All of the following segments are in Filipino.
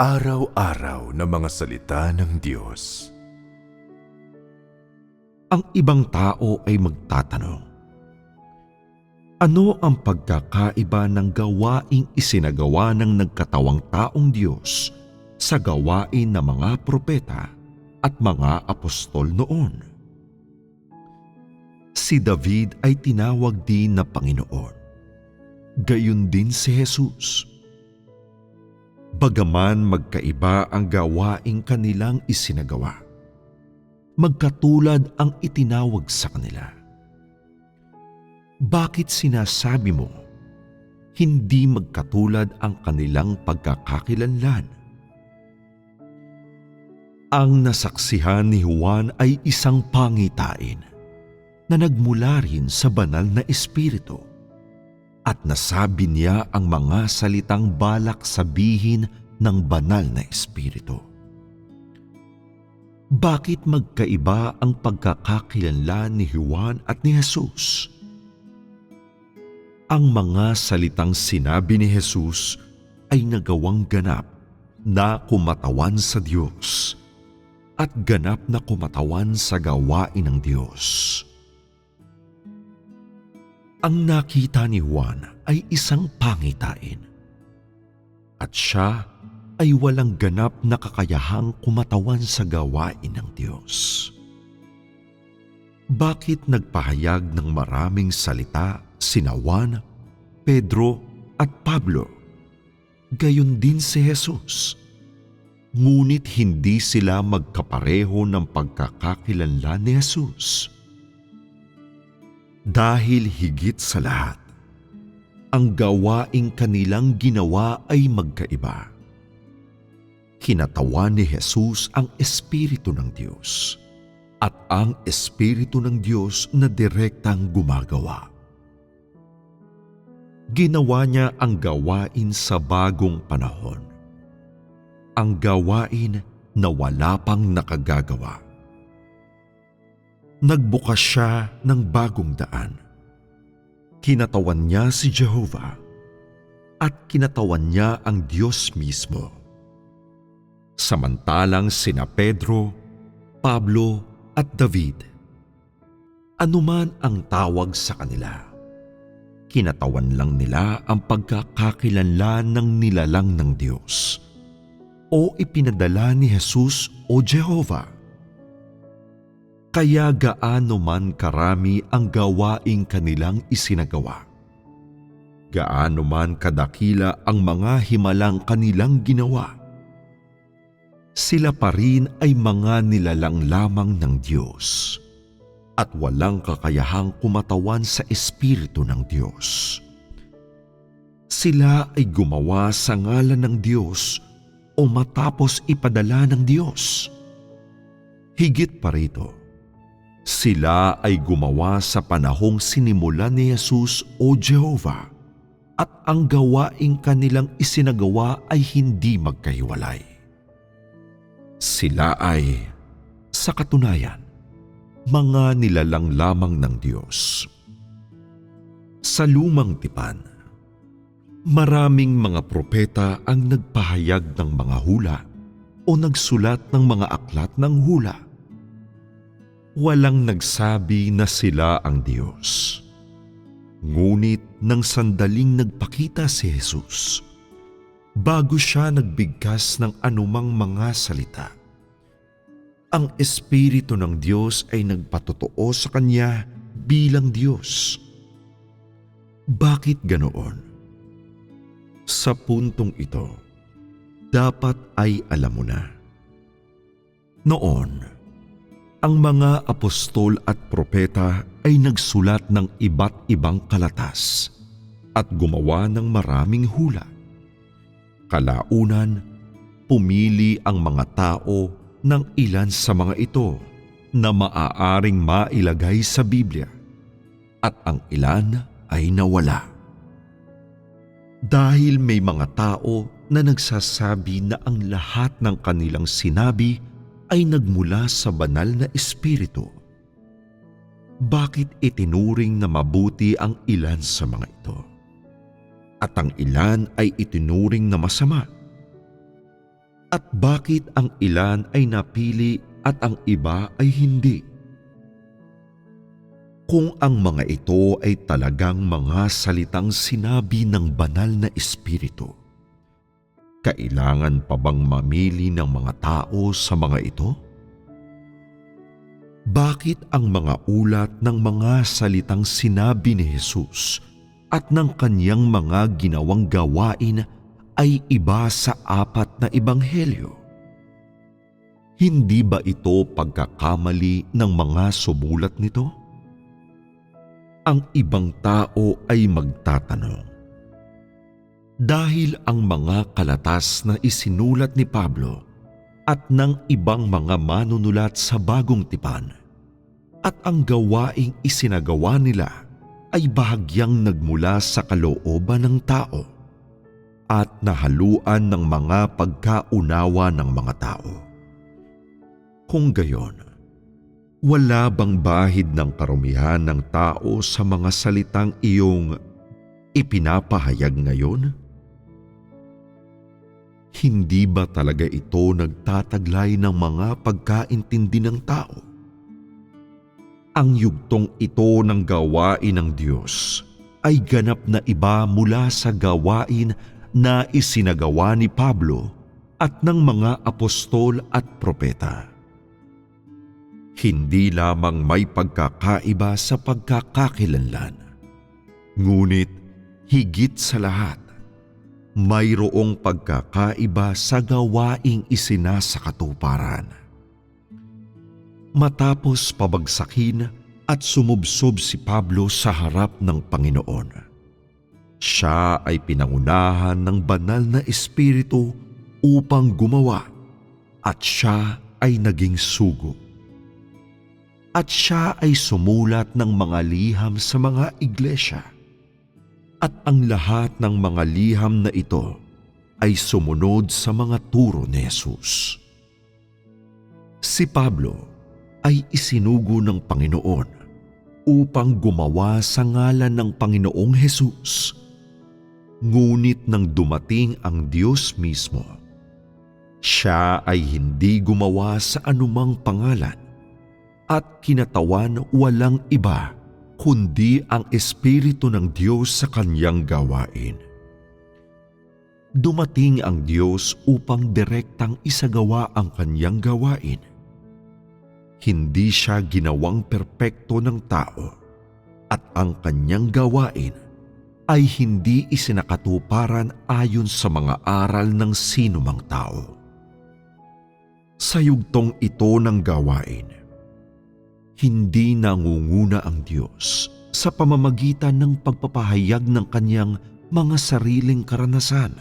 Pang-araw-araw na mga salita ng Diyos. ang ibang tao ay magtatanong, Ano ang pagkakaiba ng gawaing isinagawa ng nagkatawang taong Diyos sa gawain ng mga propeta at mga apostol noon? Si David ay tinawag din na Panginoon. Gayon din si Jesus. Bagaman magkaiba ang gawaing kanilang isinagawa magkatulad ang itinawag sa kanila. Bakit sinasabi mo, hindi magkatulad ang kanilang pagkakakilanlan? Ang nasaksihan ni Juan ay isang pangitain na nagmula rin sa banal na espiritu at nasabi niya ang mga salitang balak sabihin ng banal na espiritu. Bakit magkaiba ang pagkakakilanlan ni Juan at ni Jesus? Ang mga salitang sinabi ni Jesus ay nagawang ganap na kumatawan sa Diyos at ganap na kumatawan sa gawain ng Diyos. Ang nakita ni Juan ay isang pangitain at siya ay walang ganap na kakayahang kumatawan sa gawain ng Diyos. Bakit nagpahayag ng maraming salita sina Juan, Pedro at Pablo? Gayon din si Jesus. Ngunit hindi sila magkapareho ng pagkakakilanlan ni Jesus. Dahil higit sa lahat, ang gawaing kanilang ginawa ay magkaiba. Kinatawan ni Jesus ang Espiritu ng Diyos at ang Espiritu ng Diyos na direktang gumagawa. Ginawa niya ang gawain sa bagong panahon. Ang gawain na wala pang nakagagawa. Nagbukas siya ng bagong daan. Kinatawan niya si Jehovah at kinatawan niya ang Diyos mismo. Samantalang sina Pedro, Pablo at David, anuman ang tawag sa kanila, kinatawan lang nila ang pagkakakilanlan ng nilalang ng Diyos o ipinadala ni Jesus o Jehovah kaya gaano man karami ang gawaing kanilang isinagawa. Gaano man kadakila ang mga himalang kanilang ginawa. Sila pa rin ay mga nilalang lamang ng Diyos at walang kakayahang kumatawan sa Espiritu ng Diyos. Sila ay gumawa sa ngalan ng Diyos o matapos ipadala ng Diyos. Higit pa rito, sila ay gumawa sa panahong sinimula ni Jesus o Jehovah at ang gawaing kanilang isinagawa ay hindi magkahiwalay. Sila ay, sa katunayan, mga nilalang lamang ng Diyos. Sa lumang tipan, maraming mga propeta ang nagpahayag ng mga hula o nagsulat ng mga aklat ng hula walang nagsabi na sila ang Diyos. Ngunit nang sandaling nagpakita si Jesus, bago siya nagbigkas ng anumang mga salita, ang Espiritu ng Diyos ay nagpatotoo sa Kanya bilang Diyos. Bakit ganoon? Sa puntong ito, dapat ay alam mo na. Noon, ang mga apostol at propeta ay nagsulat ng iba't ibang kalatas at gumawa ng maraming hula. Kalaunan, pumili ang mga tao ng ilan sa mga ito na maaaring mailagay sa Biblia at ang ilan ay nawala. Dahil may mga tao na nagsasabi na ang lahat ng kanilang sinabi ay nagmula sa banal na espiritu. Bakit itinuring na mabuti ang ilan sa mga ito? At ang ilan ay itinuring na masama? At bakit ang ilan ay napili at ang iba ay hindi? Kung ang mga ito ay talagang mga salitang sinabi ng banal na espiritu, kailangan pa bang mamili ng mga tao sa mga ito? Bakit ang mga ulat ng mga salitang sinabi ni Jesus at ng kanyang mga ginawang gawain ay iba sa apat na ebanghelyo? Hindi ba ito pagkakamali ng mga sumulat nito? Ang ibang tao ay magtatanong, dahil ang mga kalatas na isinulat ni Pablo at ng ibang mga manunulat sa bagong tipan at ang gawaing isinagawa nila ay bahagyang nagmula sa kalooban ng tao at nahaluan ng mga pagkaunawa ng mga tao. Kung gayon, wala bang bahid ng karumihan ng tao sa mga salitang iyong ipinapahayag ngayon? Hindi ba talaga ito nagtataglay ng mga pagkaintindi ng tao? Ang yugtong ito ng gawain ng Diyos ay ganap na iba mula sa gawain na isinagawa ni Pablo at ng mga apostol at propeta. Hindi lamang may pagkakaiba sa pagkakakilanlan, ngunit higit sa lahat, mayroong pagkakaiba sa gawaing isinasakatuparan. Matapos pabagsakin at sumubsob si Pablo sa harap ng Panginoon, siya ay pinangunahan ng banal na espiritu upang gumawa at siya ay naging sugo. At siya ay sumulat ng mga liham sa mga iglesia at ang lahat ng mga liham na ito ay sumunod sa mga turo ni Jesus. Si Pablo ay isinugo ng Panginoon upang gumawa sa ngalan ng Panginoong Jesus. Ngunit nang dumating ang Diyos mismo, siya ay hindi gumawa sa anumang pangalan at kinatawan walang iba kundi ang Espiritu ng Diyos sa kanyang gawain. Dumating ang Diyos upang direktang isagawa ang kanyang gawain. Hindi siya ginawang perpekto ng tao at ang kanyang gawain ay hindi isinakatuparan ayon sa mga aral ng sinumang tao. Sa yugtong ito ng gawain, hindi nangunguna ang Diyos sa pamamagitan ng pagpapahayag ng kanyang mga sariling karanasan.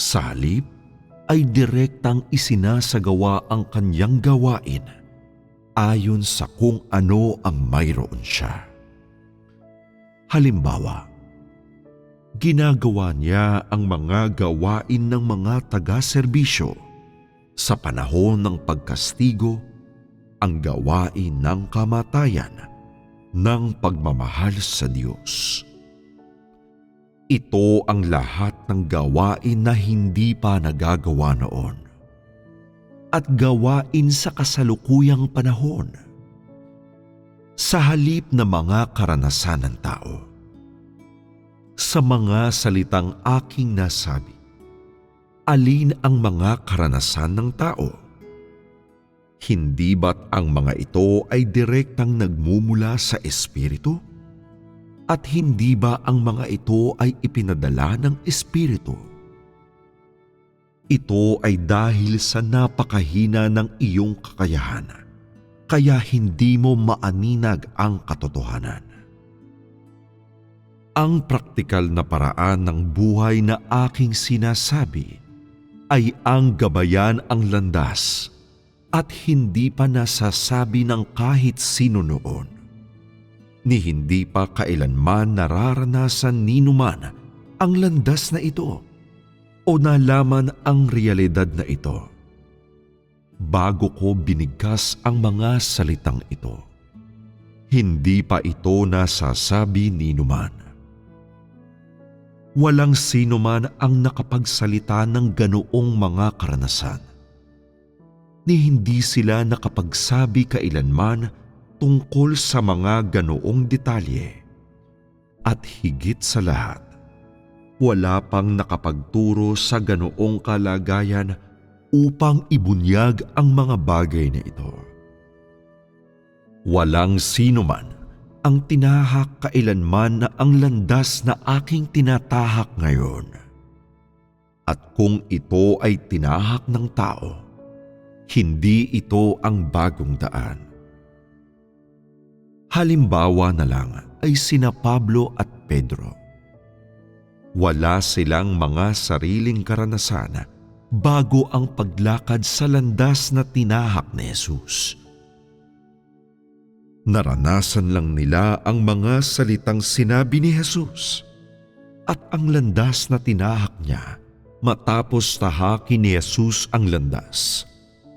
Sa halip ay direktang isinasagawa ang kanyang gawain ayon sa kung ano ang mayroon siya. Halimbawa, ginagawa niya ang mga gawain ng mga taga-serbisyo sa panahon ng pagkastigo ang gawain ng kamatayan ng pagmamahal sa Diyos. Ito ang lahat ng gawain na hindi pa nagagawa noon at gawain sa kasalukuyang panahon sa halip na mga karanasan ng tao. Sa mga salitang aking nasabi, alin ang mga karanasan ng tao? Hindi ba't ang mga ito ay direktang nagmumula sa Espiritu? At hindi ba ang mga ito ay ipinadala ng Espiritu? Ito ay dahil sa napakahina ng iyong kakayahan, kaya hindi mo maaninag ang katotohanan. Ang praktikal na paraan ng buhay na aking sinasabi ay ang gabayan ang landas at hindi pa nasasabi ng kahit sino noon ni hindi pa kailanman nararanasan ni numan ang landas na ito o nalaman ang realidad na ito bago ko binigkas ang mga salitang ito. Hindi pa ito nasasabi ni numan. Walang sino man ang nakapagsalita ng ganoong mga karanasan. Ni hindi sila nakapagsabi kailanman tungkol sa mga ganoong detalye. At higit sa lahat, wala pang nakapagturo sa ganoong kalagayan upang ibunyag ang mga bagay na ito. Walang sino man ang tinahak kailanman na ang landas na aking tinatahak ngayon. At kung ito ay tinahak ng tao, hindi ito ang bagong daan. Halimbawa na lang ay sina Pablo at Pedro. Wala silang mga sariling karanasan bago ang paglakad sa landas na tinahak ni Jesus. Naranasan lang nila ang mga salitang sinabi ni Jesus at ang landas na tinahak niya matapos tahakin ni Jesus ang landas.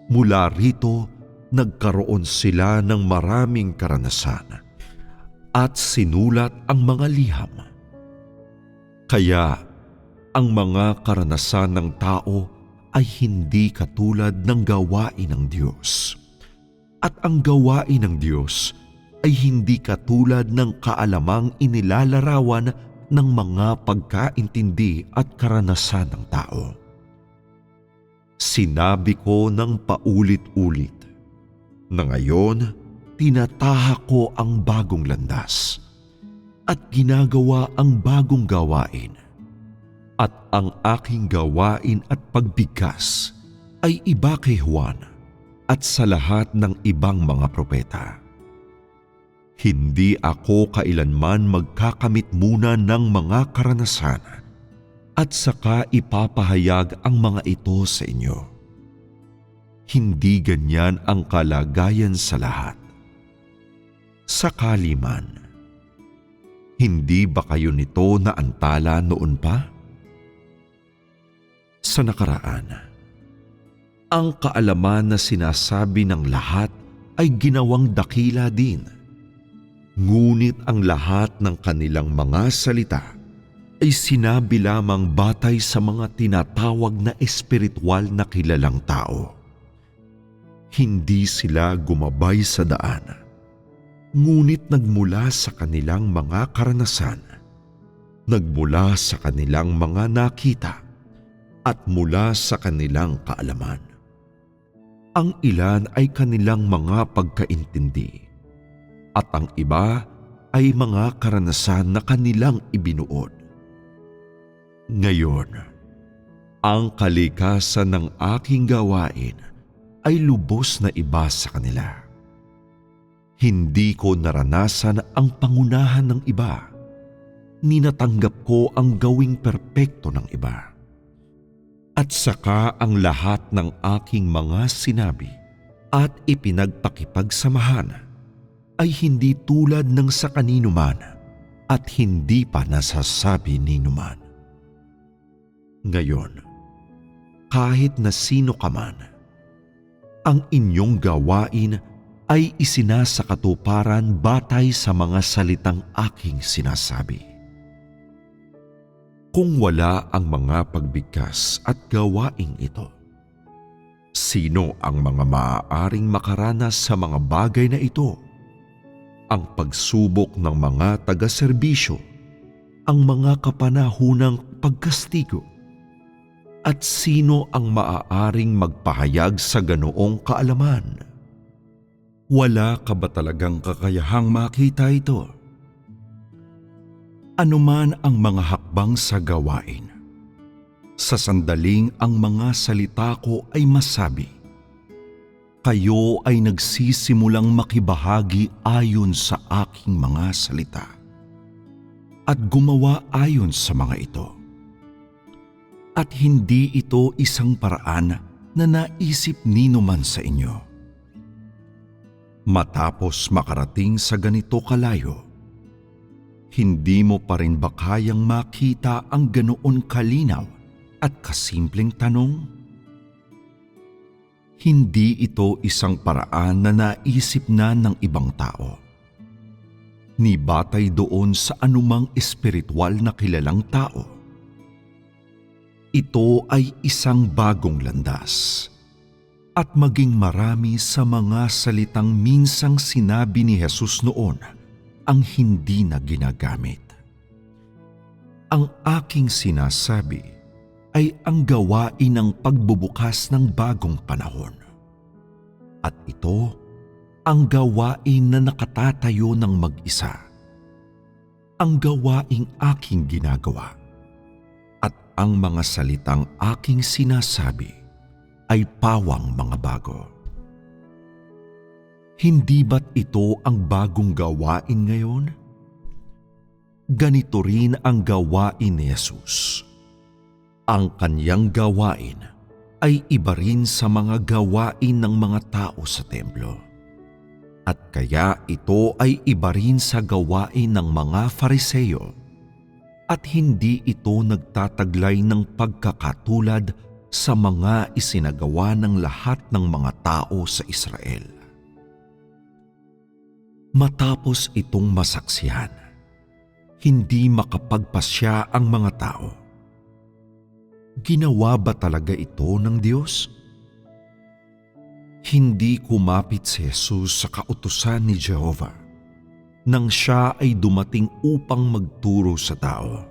Mula rito, nagkaroon sila ng maraming karanasan at sinulat ang mga liham. Kaya ang mga karanasan ng tao ay hindi katulad ng gawain ng Diyos. At ang gawain ng Diyos ay hindi katulad ng kaalamang inilalarawan ng mga pagkaintindi at karanasan ng tao. Sinabi ko ng paulit-ulit na ngayon tinatahak ko ang bagong landas at ginagawa ang bagong gawain at ang aking gawain at pagbigkas ay iba kay Juan at sa lahat ng ibang mga propeta. Hindi ako kailanman magkakamit muna ng mga karanasan at saka ipapahayag ang mga ito sa inyo. Hindi ganyan ang kalagayan sa lahat. Sakali man, hindi ba kayo nito naantala noon pa? Sa nakaraan, ang kaalaman na sinasabi ng lahat ay ginawang dakila din. Ngunit ang lahat ng kanilang mga salita ay sinabi lamang batay sa mga tinatawag na espiritual na kilalang tao. Hindi sila gumabay sa daan, ngunit nagmula sa kanilang mga karanasan, nagmula sa kanilang mga nakita, at mula sa kanilang kaalaman. Ang ilan ay kanilang mga pagkaintindi at ang iba ay mga karanasan na kanilang ibinuod. Ngayon, ang kalikasan ng aking gawain ay lubos na iba sa kanila. Hindi ko naranasan ang pangunahan ng iba. Ninatanggap ko ang gawing perpekto ng iba at saka ang lahat ng aking mga sinabi at ipinagpakipagsamahan ay hindi tulad ng sa kanino man at hindi pa nasasabi ni man. Ngayon, kahit na sino ka man, ang inyong gawain ay isinasakatuparan batay sa mga salitang aking sinasabi kung wala ang mga pagbigkas at gawaing ito? Sino ang mga maaaring makaranas sa mga bagay na ito? Ang pagsubok ng mga taga-serbisyo, ang mga kapanahunang pagkastigo, at sino ang maaaring magpahayag sa ganoong kaalaman? Wala ka ba talagang kakayahang makita ito? anuman ang mga hakbang sa gawain. Sa sandaling ang mga salita ko ay masabi, kayo ay nagsisimulang makibahagi ayon sa aking mga salita at gumawa ayon sa mga ito. At hindi ito isang paraan na naisip nino man sa inyo. Matapos makarating sa ganito kalayo, hindi mo pa rin ba kayang makita ang ganoon kalinaw at kasimpleng tanong? Hindi ito isang paraan na naisip na ng ibang tao. Ni batay doon sa anumang espiritual na kilalang tao Ito ay isang bagong landas at maging marami sa mga salitang minsang sinabi ni Jesus noon ang hindi na ginagamit. Ang aking sinasabi ay ang gawain ng pagbubukas ng bagong panahon. At ito ang gawain na nakatatayo ng mag-isa. Ang gawaing aking ginagawa. Ang mga salitang aking sinasabi ay pawang mga bago. Hindi ba't ito ang bagong gawain ngayon? Ganito rin ang gawain ni Jesus. Ang kanyang gawain ay iba rin sa mga gawain ng mga tao sa templo. At kaya ito ay iba rin sa gawain ng mga fariseyo at hindi ito nagtataglay ng pagkakatulad sa mga isinagawa ng lahat ng mga tao sa Israel. Matapos itong masaksihan, hindi makapagpasya ang mga tao. Ginawa ba talaga ito ng Diyos? Hindi kumapit si Jesus sa kautusan ni Jehovah nang siya ay dumating upang magturo sa tao.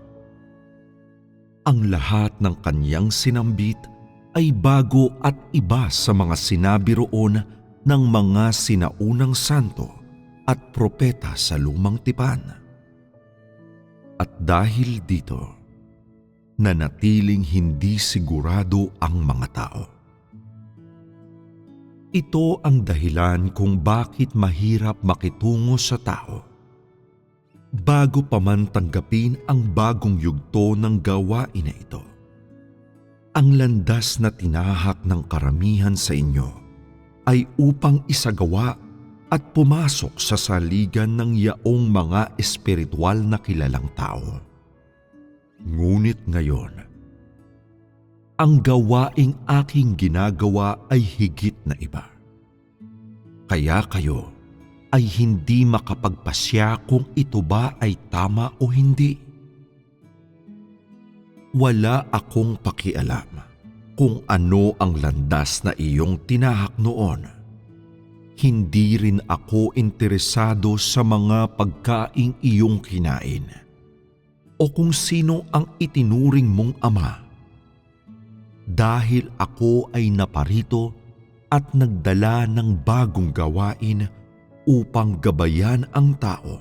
Ang lahat ng kanyang sinambit ay bago at iba sa mga sinabi roon ng mga sinaunang santo at propeta sa lumang tipan. At dahil dito, nanatiling hindi sigurado ang mga tao. Ito ang dahilan kung bakit mahirap makitungo sa tao. Bago pa man tanggapin ang bagong yugto ng gawain na ito. Ang landas na tinahak ng karamihan sa inyo ay upang isagawa at pumasok sa saligan ng yaong mga espiritual na kilalang tao. Ngunit ngayon, ang gawaing aking ginagawa ay higit na iba. Kaya kayo ay hindi makapagpasya kung ito ba ay tama o hindi. Wala akong pakialam kung ano ang landas na iyong tinahak noon. Hindi rin ako interesado sa mga pagkaing iyong kinain o kung sino ang itinuring mong ama dahil ako ay naparito at nagdala ng bagong gawain upang gabayan ang tao.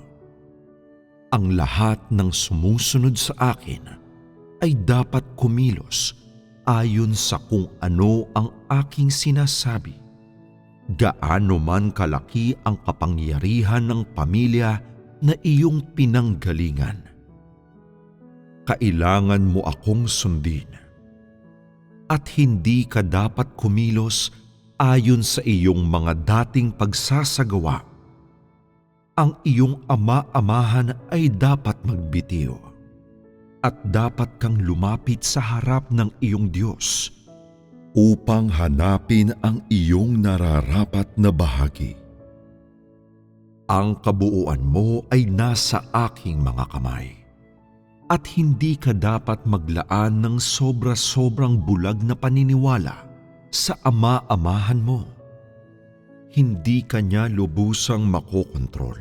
Ang lahat ng sumusunod sa akin ay dapat kumilos ayon sa kung ano ang aking sinasabi. Gaano man kalaki ang kapangyarihan ng pamilya na iyong pinanggalingan. Kailangan mo akong sundin at hindi ka dapat kumilos ayon sa iyong mga dating pagsasagawa. Ang iyong ama-amahan ay dapat magbitiw at dapat kang lumapit sa harap ng iyong Diyos upang hanapin ang iyong nararapat na bahagi. Ang kabuuan mo ay nasa aking mga kamay at hindi ka dapat maglaan ng sobra-sobrang bulag na paniniwala sa ama-amahan mo. Hindi ka niya lubusang makokontrol.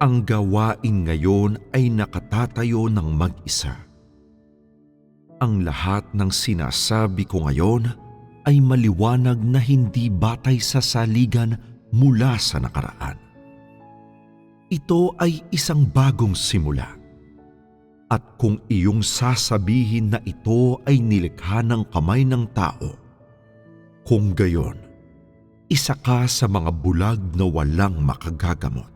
Ang gawain ngayon ay nakatatayo ng mag-isa. Ang lahat ng sinasabi ko ngayon ay maliwanag na hindi batay sa saligan mula sa nakaraan. Ito ay isang bagong simula at kung iyong sasabihin na ito ay nilikha ng kamay ng tao, kung gayon, isa ka sa mga bulag na walang makagagamot.